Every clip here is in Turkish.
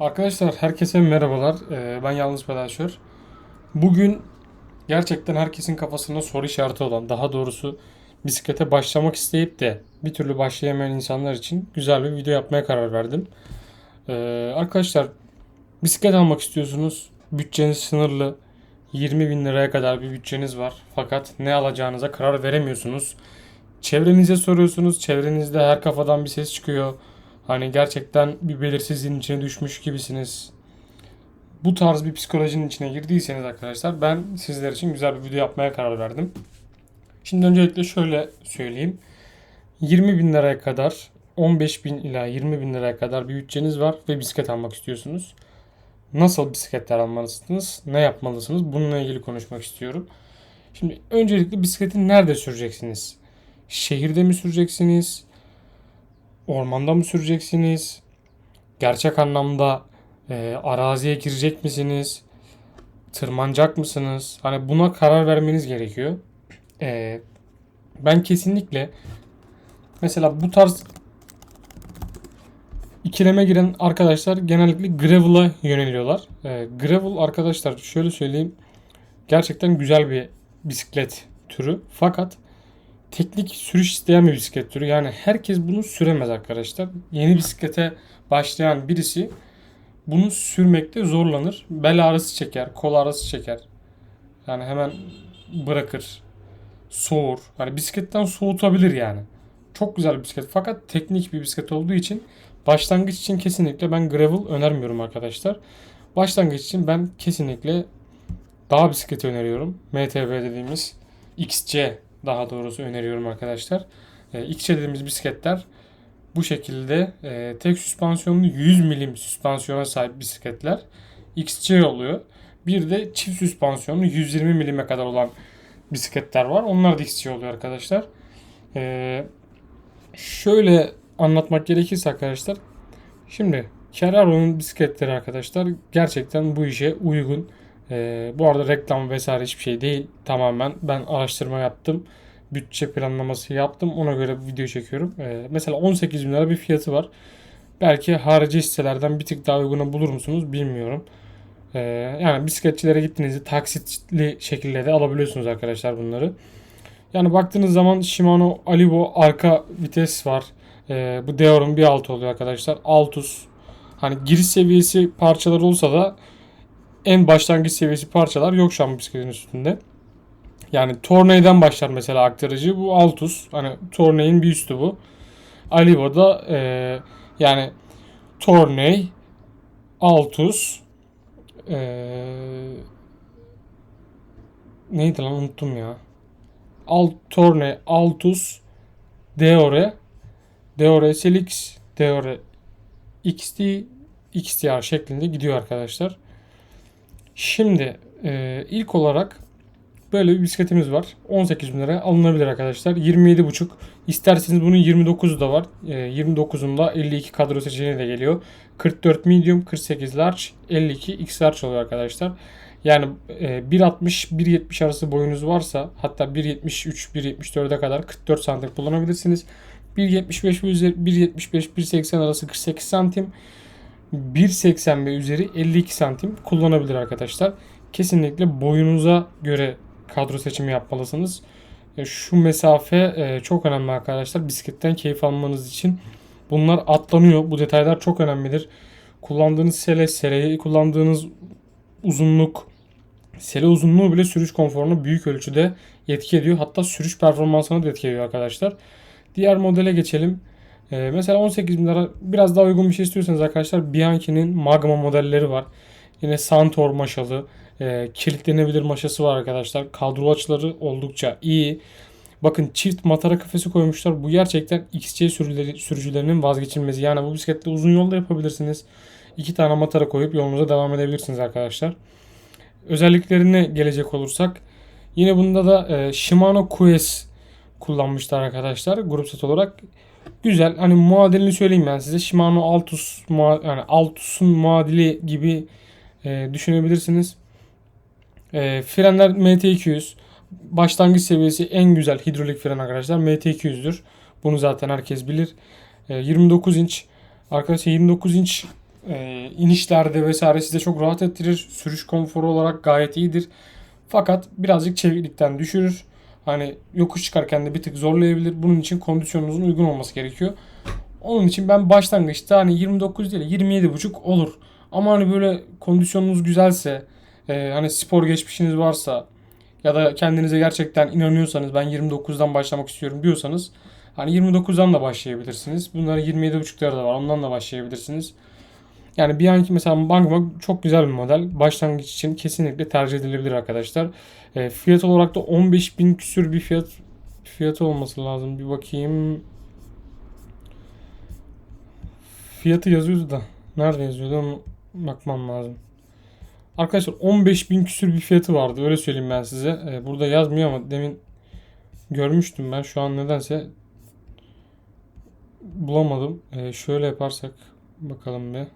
Arkadaşlar herkese merhabalar. Ee, ben Yalnız Pedalşör. Bugün gerçekten herkesin kafasında soru işareti olan, daha doğrusu bisiklete başlamak isteyip de bir türlü başlayamayan insanlar için güzel bir video yapmaya karar verdim. Ee, arkadaşlar bisiklet almak istiyorsunuz. Bütçeniz sınırlı. 20 bin liraya kadar bir bütçeniz var. Fakat ne alacağınıza karar veremiyorsunuz. Çevrenize soruyorsunuz. Çevrenizde her kafadan bir ses çıkıyor. Hani gerçekten bir belirsizliğin içine düşmüş gibisiniz. Bu tarz bir psikolojinin içine girdiyseniz arkadaşlar ben sizler için güzel bir video yapmaya karar verdim. Şimdi öncelikle şöyle söyleyeyim. 20 bin liraya kadar 15 bin ila 20 bin liraya kadar bir bütçeniz var ve bisiklet almak istiyorsunuz. Nasıl bisikletler almalısınız? Ne yapmalısınız? Bununla ilgili konuşmak istiyorum. Şimdi öncelikle bisikleti nerede süreceksiniz? Şehirde mi süreceksiniz? Ormanda mı süreceksiniz? Gerçek anlamda e, araziye girecek misiniz? Tırmanacak mısınız? Hani buna karar vermeniz gerekiyor. E, ben kesinlikle mesela bu tarz ikileme giren arkadaşlar genellikle gravel'a yöneliyorlar. E, gravel arkadaşlar şöyle söyleyeyim gerçekten güzel bir bisiklet türü. Fakat teknik sürüş isteyen bir bisiklet türü. Yani herkes bunu süremez arkadaşlar. Yeni bisiklete başlayan birisi bunu sürmekte zorlanır. Bel ağrısı çeker, kol ağrısı çeker. Yani hemen bırakır. Soğur. Hani bisikletten soğutabilir yani. Çok güzel bir bisiklet fakat teknik bir bisiklet olduğu için başlangıç için kesinlikle ben gravel önermiyorum arkadaşlar. Başlangıç için ben kesinlikle dağ bisikleti öneriyorum. MTB dediğimiz XC daha doğrusu öneriyorum arkadaşlar. E, XC dediğimiz bisikletler bu şekilde e, tek süspansiyonlu 100 milim süspansiyona sahip bisikletler XC oluyor. Bir de çift süspansiyonlu 120 milime kadar olan bisikletler var. Onlar da XC oluyor arkadaşlar. E, şöyle anlatmak gerekirse arkadaşlar. Şimdi Carraro'nun bisikletleri arkadaşlar gerçekten bu işe uygun. Ee, bu arada reklam vesaire hiçbir şey değil. Tamamen ben araştırma yaptım. Bütçe planlaması yaptım. Ona göre video çekiyorum. Ee, mesela 18 bin lira bir fiyatı var. Belki harici sitelerden bir tık daha uyguna bulur musunuz bilmiyorum. Ee, yani bisikletçilere gittiğinizde taksitli şekilde de alabiliyorsunuz arkadaşlar bunları. Yani baktığınız zaman Shimano Alivo arka vites var. Ee, bu Deor'un bir altı oluyor arkadaşlar. Altus. Hani giriş seviyesi parçalar olsa da en başlangıç seviyesi parçalar yok şu an bu bisikletin üstünde. Yani Tornay'dan başlar mesela aktarıcı. Bu Altus. Hani Tornay'in bir üstü bu. Alivo'da e, yani Tornay, Altus e, neydi lan unuttum ya. Alt Tornay, Altus, Deore, Deore SLX, Deore XT, XTR şeklinde gidiyor arkadaşlar. Şimdi e, ilk olarak böyle bir bisikletimiz var. 18 bin lira alınabilir arkadaşlar. 27,5. İsterseniz bunun 29'u da var. E, 29'unda 52 kadro seçeneği de geliyor. 44 medium, 48 large, 52 x large oluyor arkadaşlar. Yani e, 1.60 1.70 arası boyunuz varsa hatta 1.73 1.74'e kadar 44 santim kullanabilirsiniz. 1.75 ve üzeri 1.75 1.80 arası 48 santim. 1.80 ve üzeri 52 santim kullanabilir arkadaşlar. Kesinlikle boyunuza göre kadro seçimi yapmalısınız. E, Şu mesafe e, çok önemli arkadaşlar. Bisikletten keyif almanız için. Bunlar atlanıyor. Bu detaylar çok önemlidir. Kullandığınız sele, seleyi kullandığınız uzunluk, sele uzunluğu bile sürüş konforuna büyük ölçüde etki ediyor. Hatta sürüş performansına da etki ediyor arkadaşlar. Diğer modele geçelim. Ee, mesela 18 bin lira biraz daha uygun bir şey istiyorsanız arkadaşlar Bianchi'nin Magma modelleri var. Yine Santor maşalı, e, kilitlenebilir maşası var arkadaşlar. Kadro açıları oldukça iyi. Bakın çift matara kafesi koymuşlar. Bu gerçekten XC sürüleri, sürücülerinin vazgeçilmezi. Yani bu bisikletle uzun yolda yapabilirsiniz. İki tane matara koyup yolunuza devam edebilirsiniz arkadaşlar. Özelliklerine gelecek olursak yine bunda da e, Shimano QS kullanmışlar arkadaşlar grup set olarak. Güzel. Hani muadilini söyleyeyim ben size. Shimano Altus yani Altus'un muadili gibi e, düşünebilirsiniz. E, frenler MT200. Başlangıç seviyesi en güzel hidrolik fren arkadaşlar MT200'dür. Bunu zaten herkes bilir. E, 29 inç. Arkadaşlar 29 inç Ee, inişlerde vesaire size çok rahat ettirir. Sürüş konforu olarak gayet iyidir. Fakat birazcık çeviklikten düşürür. Hani yokuş çıkarken de bir tık zorlayabilir. Bunun için kondisyonunuzun uygun olması gerekiyor. Onun için ben başlangıçta hani 29 değil 27,5 olur. Ama hani böyle kondisyonunuz güzelse, e, hani spor geçmişiniz varsa ya da kendinize gerçekten inanıyorsanız ben 29'dan başlamak istiyorum diyorsanız hani 29'dan da başlayabilirsiniz. Bunların 27,5'ları da var. Ondan da başlayabilirsiniz. Yani bir anki mesela Magma çok güzel bir model. Başlangıç için kesinlikle tercih edilebilir arkadaşlar. E, fiyat olarak da 15.000 küsür bir fiyat fiyatı olması lazım. Bir bakayım. Fiyatı yazıyordu da. Nerede yazıyordu onu bakmam lazım. Arkadaşlar 15.000 küsür bir fiyatı vardı. Öyle söyleyeyim ben size. E, burada yazmıyor ama demin görmüştüm ben. Şu an nedense bulamadım. E, şöyle yaparsak bakalım bir.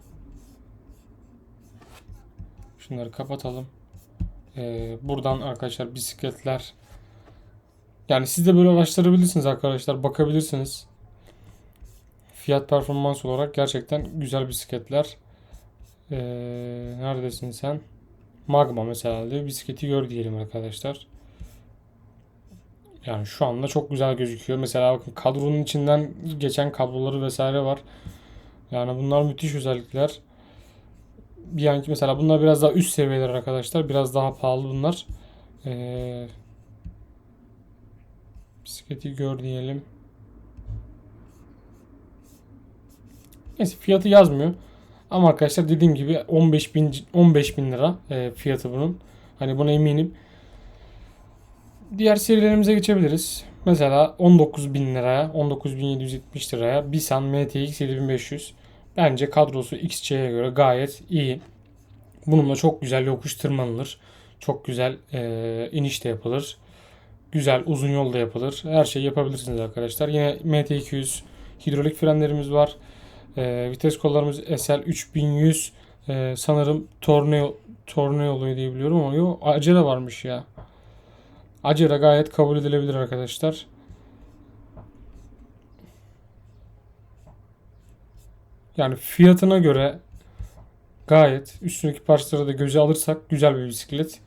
Şunları kapatalım. Ee, buradan arkadaşlar bisikletler. Yani siz de böyle araştırabilirsiniz arkadaşlar. Bakabilirsiniz. Fiyat performans olarak gerçekten güzel bisikletler. Ee, neredesin sen? Magma mesela diye bisikleti gör diyelim arkadaşlar. Yani şu anda çok güzel gözüküyor. Mesela bakın kadronun içinden geçen kabloları vesaire var. Yani bunlar müthiş özellikler. Bianchi mesela bunlar biraz daha üst seviyeler arkadaşlar. Biraz daha pahalı bunlar. Ee, bisikleti gör diyelim. Neyse fiyatı yazmıyor. Ama arkadaşlar dediğim gibi 15 bin 15 bin lira e, fiyatı bunun. Hani buna eminim. Diğer serilerimize geçebiliriz. Mesela 19 bin liraya, 19.770 liraya Bisan MTX 7500. Bence kadrosu XC'ye göre gayet iyi. Bununla çok güzel yokuş tırmanılır. Çok güzel e, iniş de yapılır. Güzel uzun yol da yapılır. Her şeyi yapabilirsiniz arkadaşlar. Yine MT200 hidrolik frenlerimiz var. E, vites kollarımız SL 3100. E, sanırım torneo torneo oluyor diye biliyorum ama yok Acera varmış ya. Acera gayet kabul edilebilir arkadaşlar. Yani fiyatına göre gayet üstündeki parçaları da göze alırsak güzel bir bisiklet.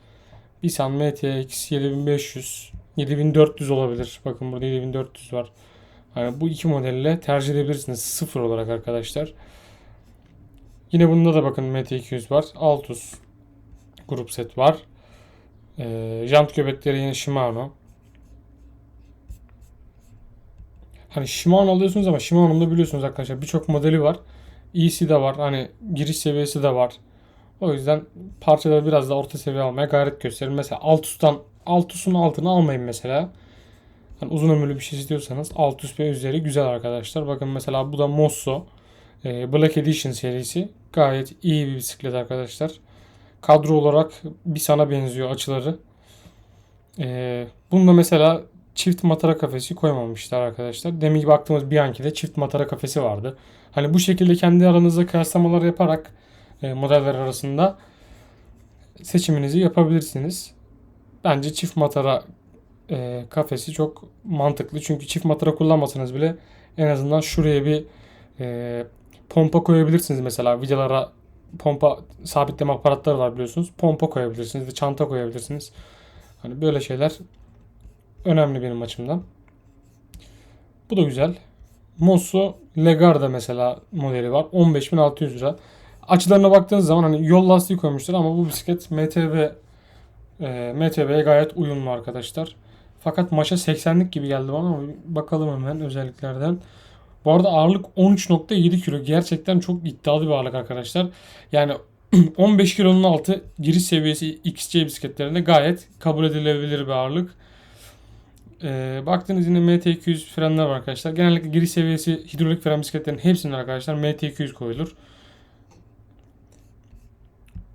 Nissan MTX 7500 7400 olabilir. Bakın burada 7400 var. Yani bu iki modelle tercih edebilirsiniz sıfır olarak arkadaşlar. Yine bunda da bakın MT200 var. Altus grup set var. Ee, jant göbekleri yine Shimano. Hani Shimano alıyorsunuz ama Shimano'nun da biliyorsunuz arkadaşlar birçok modeli var. İyisi de var. Hani giriş seviyesi de var. O yüzden parçaları biraz da orta seviye almaya gayret gösterin. Mesela Altus'tan Altus'un altını almayın mesela. Yani uzun ömürlü bir şey istiyorsanız Altus ve üzeri güzel arkadaşlar. Bakın mesela bu da Mosso e, Black Edition serisi. Gayet iyi bir bisiklet arkadaşlar. Kadro olarak bir sana benziyor açıları. E, bunda mesela çift matara kafesi koymamışlar arkadaşlar. Demin baktığımız Bianchi'de çift matara kafesi vardı. Hani bu şekilde kendi aranızda kıyaslamalar yaparak e, modeller arasında seçiminizi yapabilirsiniz. Bence çift matara e, kafesi çok mantıklı. Çünkü çift matara kullanmasanız bile en azından şuraya bir e, pompa koyabilirsiniz mesela. Vidalara pompa sabitleme aparatları var biliyorsunuz. Pompa koyabilirsiniz de çanta koyabilirsiniz. Hani böyle şeyler önemli benim açımdan. Bu da güzel. Mosso Legarda mesela modeli var. 15.600 lira. Açılarına baktığınız zaman hani yol lastiği koymuşlar ama bu bisiklet MTB e, MTB'ye gayet uyumlu arkadaşlar. Fakat maşa 80'lik gibi geldi bana ama bakalım hemen özelliklerden. Bu arada ağırlık 13.7 kilo. Gerçekten çok iddialı bir ağırlık arkadaşlar. Yani 15 kilonun altı giriş seviyesi XC bisikletlerinde gayet kabul edilebilir bir ağırlık. Ee, baktığınız yine MT200 frenler var arkadaşlar. Genellikle giriş seviyesi hidrolik fren bisikletlerin hepsinde arkadaşlar MT200 koyulur.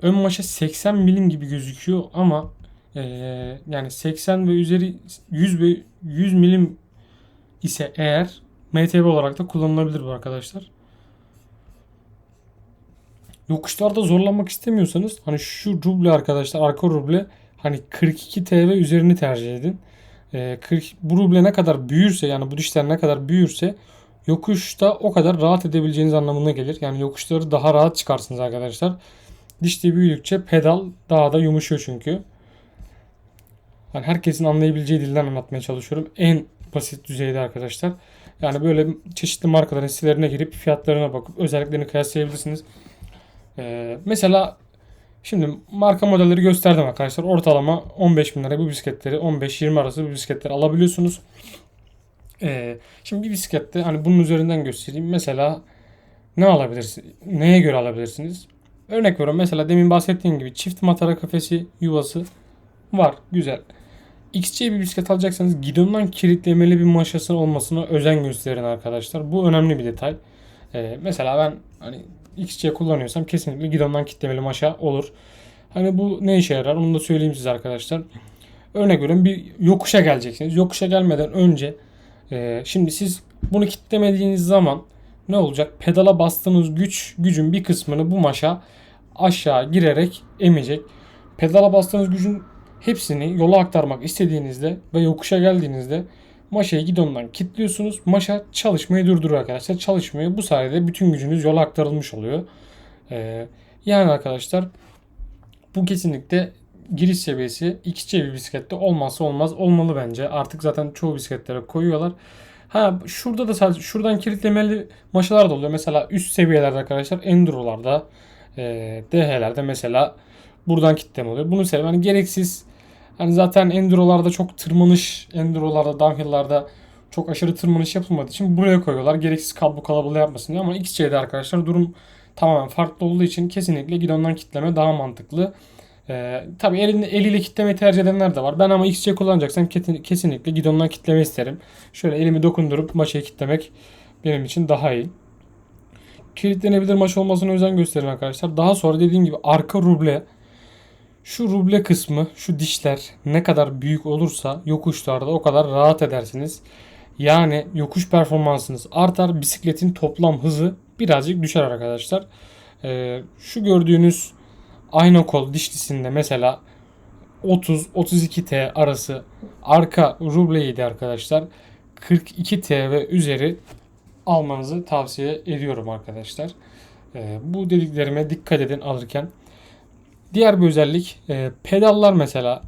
Ön maşa 80 milim gibi gözüküyor ama ee, yani 80 ve üzeri 100 ve 100 milim ise eğer MTB olarak da kullanılabilir bu arkadaşlar. Yokuşlarda zorlanmak istemiyorsanız hani şu ruble arkadaşlar arka ruble hani 42 TV üzerini tercih edin. Ee, 40, bu ruble ne kadar büyürse yani bu dişler ne kadar büyürse yokuşta o kadar rahat edebileceğiniz anlamına gelir. Yani yokuşları daha rahat çıkarsınız arkadaşlar. Dişli büyüdükçe pedal daha da yumuşuyor çünkü. Yani herkesin anlayabileceği dilden anlatmaya çalışıyorum. En basit düzeyde arkadaşlar. Yani böyle çeşitli markaların sitelerine girip fiyatlarına bakıp özelliklerini kıyaslayabilirsiniz. Ee, mesela şimdi marka modelleri gösterdim arkadaşlar. Ortalama 15 bin lira bu bisikletleri 15-20 arası bu bisikletleri alabiliyorsunuz. Ee, şimdi bir bisiklette hani bunun üzerinden göstereyim. Mesela ne alabilirsiniz? Neye göre alabilirsiniz? Örnek veriyorum mesela demin bahsettiğim gibi çift matara kafesi yuvası var. Güzel. XC bir bisiklet alacaksanız gidondan kilitlemeli bir maşası olmasına özen gösterin arkadaşlar. Bu önemli bir detay. Ee, mesela ben hani XC kullanıyorsam kesinlikle gidondan kilitlemeli maşa olur. Hani bu ne işe yarar onu da söyleyeyim size arkadaşlar. Örnek veriyorum bir yokuşa geleceksiniz. Yokuşa gelmeden önce e, şimdi siz bunu kilitlemediğiniz zaman ne olacak? Pedala bastığınız güç gücün bir kısmını bu maşa aşağı girerek emecek. Pedala bastığınız gücün hepsini yola aktarmak istediğinizde ve yokuşa geldiğinizde maşayı gidondan kilitliyorsunuz. Maşa çalışmayı durduruyor arkadaşlar. Çalışmıyor. Bu sayede bütün gücünüz yola aktarılmış oluyor. Ee, yani arkadaşlar bu kesinlikle giriş seviyesi XC bir bisiklette olmazsa olmaz olmalı bence. Artık zaten çoğu bisikletlere koyuyorlar. Ha şurada da sadece şuradan kilitlemeli maşalar da oluyor. Mesela üst seviyelerde arkadaşlar Enduro'larda e, DH'lerde mesela buradan kilitleme oluyor. Bunu sebebi hani gereksiz hani zaten Enduro'larda çok tırmanış Enduro'larda downhill'larda çok aşırı tırmanış yapılmadığı için buraya koyuyorlar. Gereksiz kablo kalabalığı yapmasın diye ama XC'de arkadaşlar durum tamamen farklı olduğu için kesinlikle gidondan kitleme daha mantıklı. Ee, tabii elinde, eliyle kitlemeyi tercih edenler de var. Ben ama XC kullanacaksam kesinlikle gidondan kitleme isterim. Şöyle elimi dokundurup maşayı kitlemek benim için daha iyi. Kilitlenebilir maş olmasına özen gösterin arkadaşlar. Daha sonra dediğim gibi arka ruble şu ruble kısmı, şu dişler ne kadar büyük olursa yokuşlarda o kadar rahat edersiniz. Yani yokuş performansınız artar, bisikletin toplam hızı birazcık düşer arkadaşlar. Ee, şu gördüğünüz ayna kol dişlisinde mesela 30-32T arası arka rubleydi arkadaşlar. 42T ve üzeri almanızı tavsiye ediyorum arkadaşlar. Ee, bu dediklerime dikkat edin alırken. Diğer bir özellik e, pedallar mesela.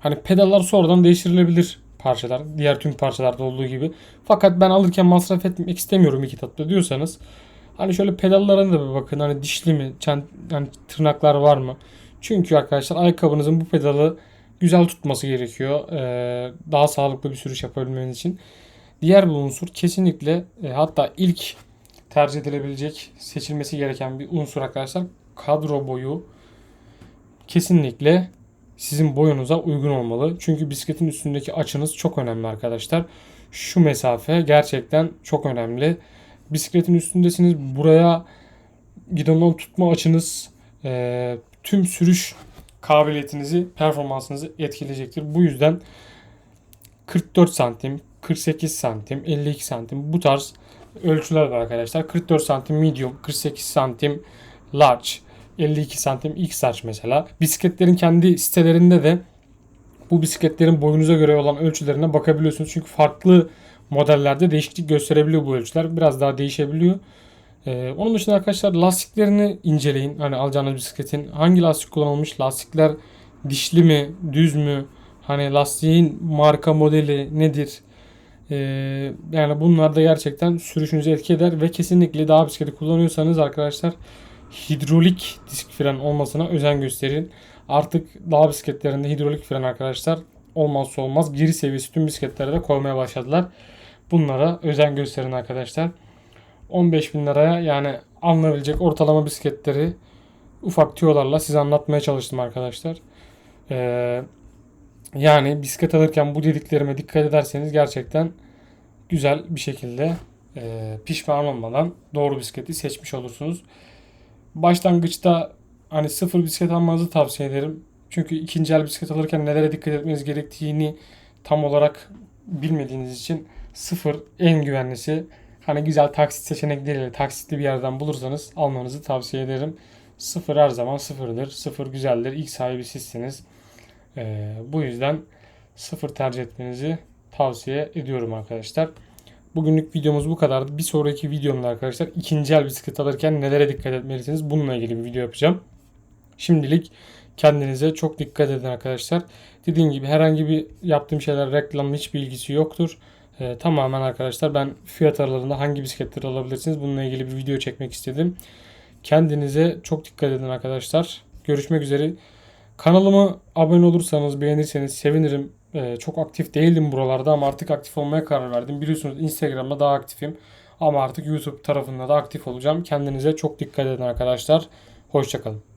Hani pedallar sonradan değiştirilebilir parçalar. Diğer tüm parçalarda olduğu gibi. Fakat ben alırken masraf etmek istemiyorum iki tatlı diyorsanız. Hani şöyle pedallarına da bir bakın. Hani dişli mi? Çent, yani tırnaklar var mı? Çünkü arkadaşlar ayakkabınızın bu pedalı güzel tutması gerekiyor. Ee, daha sağlıklı bir sürüş yapabilmeniz için. Diğer bir unsur kesinlikle e, hatta ilk tercih edilebilecek seçilmesi gereken bir unsur arkadaşlar kadro boyu kesinlikle sizin boyunuza uygun olmalı. Çünkü bisikletin üstündeki açınız çok önemli arkadaşlar. Şu mesafe gerçekten çok önemli. Bisikletin üstündesiniz. Buraya gidondan tutma açınız e, tüm sürüş kabiliyetinizi, performansınızı etkileyecektir. Bu yüzden 44 santim, 48 santim, 52 santim bu tarz ölçüler var arkadaşlar. 44 santim medium, 48 santim large, 52 santim X large mesela. Bisikletlerin kendi sitelerinde de bu bisikletlerin boyunuza göre olan ölçülerine bakabiliyorsunuz. Çünkü farklı modellerde değişiklik gösterebiliyor bu ölçüler. Biraz daha değişebiliyor. Ee, onun dışında arkadaşlar lastiklerini inceleyin. Hani alacağınız bisikletin hangi lastik kullanılmış? Lastikler dişli mi, düz mü? Hani lastiğin marka modeli nedir? Ee, yani bunlar da gerçekten sürüşünüzü etki eder ve kesinlikle daha bisikleti kullanıyorsanız arkadaşlar hidrolik disk fren olmasına özen gösterin. Artık dağ bisikletlerinde hidrolik fren arkadaşlar olmazsa olmaz. Geri seviyesi tüm bisikletlere de koymaya başladılar. Bunlara özen gösterin arkadaşlar. 15 bin liraya yani alınabilecek ortalama bisikletleri ufak tüyolarla size anlatmaya çalıştım arkadaşlar. Ee, yani bisiklet alırken bu dediklerime dikkat ederseniz gerçekten güzel bir şekilde e, pişman olmadan doğru bisikleti seçmiş olursunuz. Başlangıçta hani sıfır bisiklet almanızı tavsiye ederim. Çünkü ikinci el bisiklet alırken nelere dikkat etmeniz gerektiğini tam olarak bilmediğiniz için sıfır en güvenlisi. Hani güzel taksit seçenekleriyle taksitli bir yerden bulursanız almanızı tavsiye ederim. Sıfır her zaman sıfırdır. Sıfır güzeldir. İlk sahibi sizsiniz. Ee, bu yüzden sıfır tercih etmenizi tavsiye ediyorum arkadaşlar. Bugünlük videomuz bu kadardı. Bir sonraki videomda arkadaşlar ikinci el bisiklet alırken nelere dikkat etmelisiniz bununla ilgili bir video yapacağım. Şimdilik kendinize çok dikkat edin arkadaşlar. Dediğim gibi herhangi bir yaptığım şeyler reklamla hiçbir ilgisi yoktur. Ee, tamamen arkadaşlar ben fiyat aralarında hangi bisikletleri alabilirsiniz bununla ilgili bir video çekmek istedim. Kendinize çok dikkat edin arkadaşlar. Görüşmek üzere. Kanalıma abone olursanız beğenirseniz sevinirim. Ee, çok aktif değildim buralarda ama artık aktif olmaya karar verdim. Biliyorsunuz Instagram'da daha aktifim. Ama artık YouTube tarafında da aktif olacağım. Kendinize çok dikkat edin arkadaşlar. Hoşçakalın.